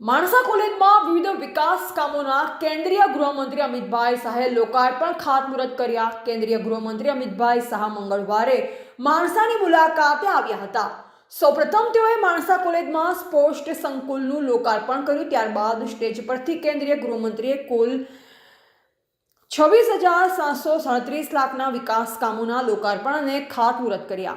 માણસા કોલેજમાં વિવિધ વિકાસ કામોના કેન્દ્રીય ગૃહમંત્રી અમિતભાઈ શાહે લોકાર્પણ ખાતમુહૂર્ત કર્યા. કેન્દ્રીય ગૃહમંત્રી અમિતભાઈ શાહ મંગળવારે માણસાની મુલાકાતે આવ્યા હતા. સૌપ્રથમ તેઓએ માણસા કોલેજમાં સ્પોર્ટ્સ સંકુલનું લોકાર્પણ કર્યું. ત્યારબાદ સ્ટેજ પરથી કેન્દ્રીય ગૃહમંત્રીએ કુલ છવ્વીસ હજાર સાતસો સાડત્રીસ લાખના વિકાસ કામોના લોકાર્પણ અને ખાતમુહૂર્ત કર્યા.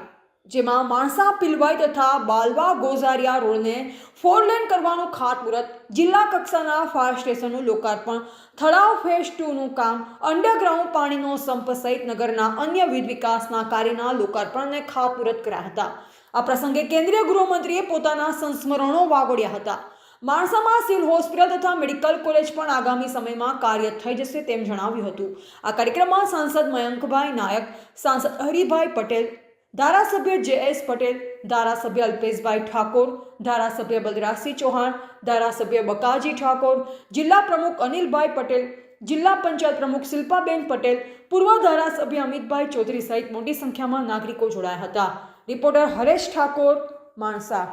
જેમાં માણસા પિલવાઈ તથા બાલવા ગોઝારિયા રોડને ફોર લેન કરવાનું ખાતમુહૂર્ત જિલ્લા કક્ષાના ફાયર સ્ટેશનનું લોકાર્પણ થળાવ ફેઝ ટુનું કામ અંડરગ્રાઉન્ડ પાણીનો સંપ સહિત નગરના અન્ય વિવિધ વિકાસના કાર્યના લોકાર્પણને ખાતમુહૂર્ત કર્યા હતા. આ પ્રસંગે કેન્દ્રીય ગૃહમંત્રીએ પોતાના સંસ્મરણો વાગોડ્યા હતા. માણસામાં સિવિલ હોસ્પિટલ તથા મેડિકલ કોલેજ પણ આગામી સમયમાં કાર્ય થઈ જશે તેમ જણાવ્યું હતું. આ કાર્યક્રમમાં સાંસદ મયંકભાઈ નાયક, સાંસદ હરિભાઈ પટેલ ધારાસભ્ય જે એસ પટેલ, ધારાસભ્ય અલ્પેશભાઈ ઠાકોર, ધારાસભ્ય બલરાજસિંહ ચૌહાણ, ધારાસભ્ય બકાજી ઠાકોર, જિલ્લા પ્રમુખ અનિલભાઈ પટેલ, જિલ્લા પંચાયત પ્રમુખ શિલ્પાબેન પટેલ, પૂર્વ ધારાસભ્ય અમિતભાઈ ચૌધરી સહિત મોટી સંખ્યામાં નાગરિકો જોડાયા હતા. રિપોર્ટર હરેશ ઠાકોર માણસા